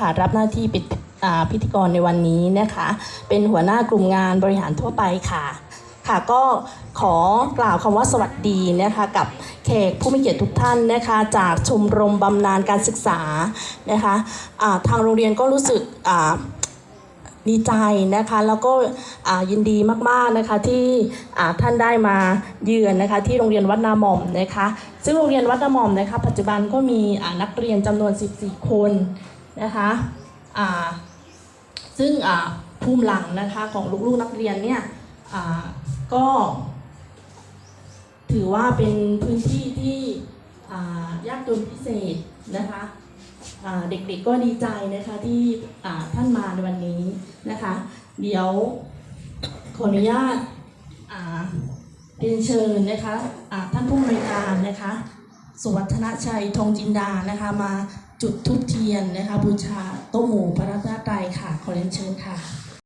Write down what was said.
ค่ะรับหน้าที่เป็นพิธีกรในวันนี้นะคะ เป็นหัวหน้ากลุ่มงานบริหารทั่วไปค่ะ ค่ะก็ขอกล่าวคำว่าสวัสดีนะคะกับแขกผู้มีเกียรติทุกท่านนะคะจากชมรมบำนาญการศึกษานะคะอ่าทางโรงเรียนก็รู้สึกดีใจนะคะแล้วก็ยินดีมากๆนะคะที่ท่านได้มาเยือนนะคะที่โรงเรียนวัดนาหม่อมนะคะซึ่งโรงเรียนวัดนาหม่อมนะคะปัจจุบันก็มีนักเรียนจำนวน 14 คน นะคะอ่าซึ่งอ่าภูมิหลังนะคะของลูกๆนักเรียนเนี่ยอ่าก็ ถือว่าเป็นพื้นที่ที่อ่ายากจนพิเศษนะคะอ่าเด็กๆก็ดีใจนะคะที่อ่าท่านมาในวันนี้นะคะ เดี๋ยวขออนุญาตอ่าเรียนเชิญนะคะท่านผู้อำนวยการนะคะสุวัฒนชัยทองจินดานะคะมา จุดทุบเทียนนะคะ บูชาโต๊ะหมู่พระรัตนตรัยค่ะ ขอเรียนเชิญค่ะ